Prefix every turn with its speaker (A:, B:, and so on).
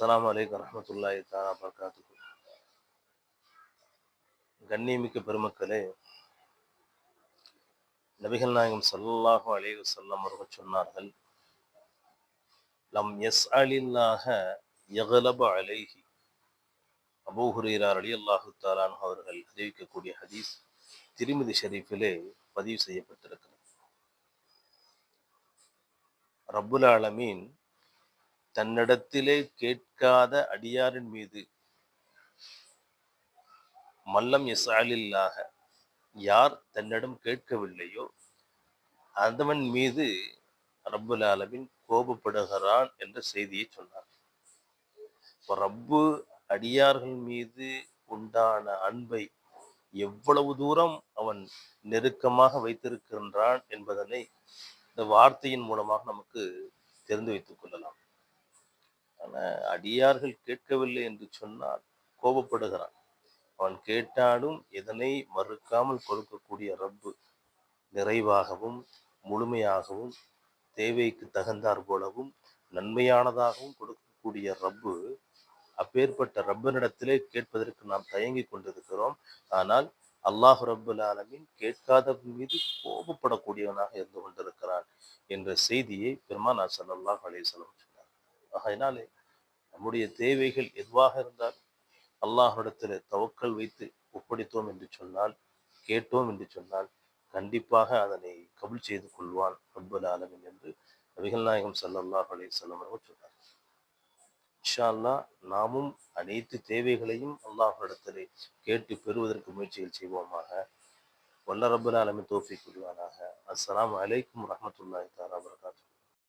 A: அஸ்லாம் வலைக்கம் வரமத்துல்லாஹி தஆலா பர்காத்து கண்ணியமிக்க பெருமக்களே நபிகள் நாயகம் சல்லாஹு அலைஹி வஸல்லம் அவர்கள் சொன்னார்கள் லம் யஸ்அலில்லாஹ யக்லப அலைஹி. அபூ ஹுரைரா ரலியல்லாஹு தஆலா அன்ஹு அவர்கள் அறிவிக்கக்கூடிய ஹதீஸ் திருமதி ஷெரீஃபிலே பதிவு செய்யப்பட்டிருக்கிறது. ரப்புல் ஆலமீன் தன்னிடத்திலே கேட்காத அடியாரின் மீது. மல்லம் எசாலில்லாக யார் தன்னிடம் கேட்கவில்லையோ அதவன் மீது ரப்புல் ஆலமின் கோபப்படுகிறான் என்ற செய்தியை சொன்னார். ரப்பு அடியார்கள் மீது உண்டான அன்பை எவ்வளவு தூரம் அவன் நெருக்கமாக வைத்திருக்கின்றான் என்பதனை இந்த வார்த்தையின் மூலமாக நமக்கு தெரிந்து வைத்துக் ஆனால் அடியார்கள் கேட்கவில்லை என்று சொன்னால் கோபப்படுகிறான். அவன் கேட்டாலும் எதனை மறுக்காமல் கொடுக்கக்கூடிய ரப்பு நிறைவாகவும் முழுமையாகவும் தேவைக்கு தகுந்தார் போலவும் நன்மையானதாகவும் கொடுக்கக்கூடிய ரப்பு அப்பேற்பட்ட ரப்பனிடத்திலே கேட்பதற்கு நாம் தயங்கி கொண்டிருக்கிறோம். ஆனால் அல்லாஹு ரப்புல் ஆலமின் கேட்காதவன் மீது கோபப்படக்கூடியவனாக இருந்து கொண்டிருக்கிறான் என்ற செய்தியை பெருமானார் ஸல்லல்லாஹு அலைஹி ஆகையினாலே நம்முடைய தேவைகள் எதுவாக இருந்தால் அல்லாஹிடத்தில் தவக்கல் வைத்து ஒப்படைத்தோம் என்று சொன்னால் கேட்டோம் என்று சொன்னால் கண்டிப்பாக அதனை கபுல் செய்து கொள்வான் ரப்புல் ஆலமின் என்று நபிகள் நாயகம் ஸல்லல்லாஹு அலைஹி வஸல்லம் அவர்கள் சொன்னார் இன்ஷா அல்லாஹ் நாமும் அனைத்து தேவைகளையும் அல்லாஹ்விடத்திலே கேட்டு பெறுவதற்கு முயற்சிகள் செய்வோமாக. வல்ல ரப்புல் ஆலமின் தோஃபி கொள்வானாக அஸ்லாம் அலைக்கும் வரஹ்மத்துல்லாஹி தஆலா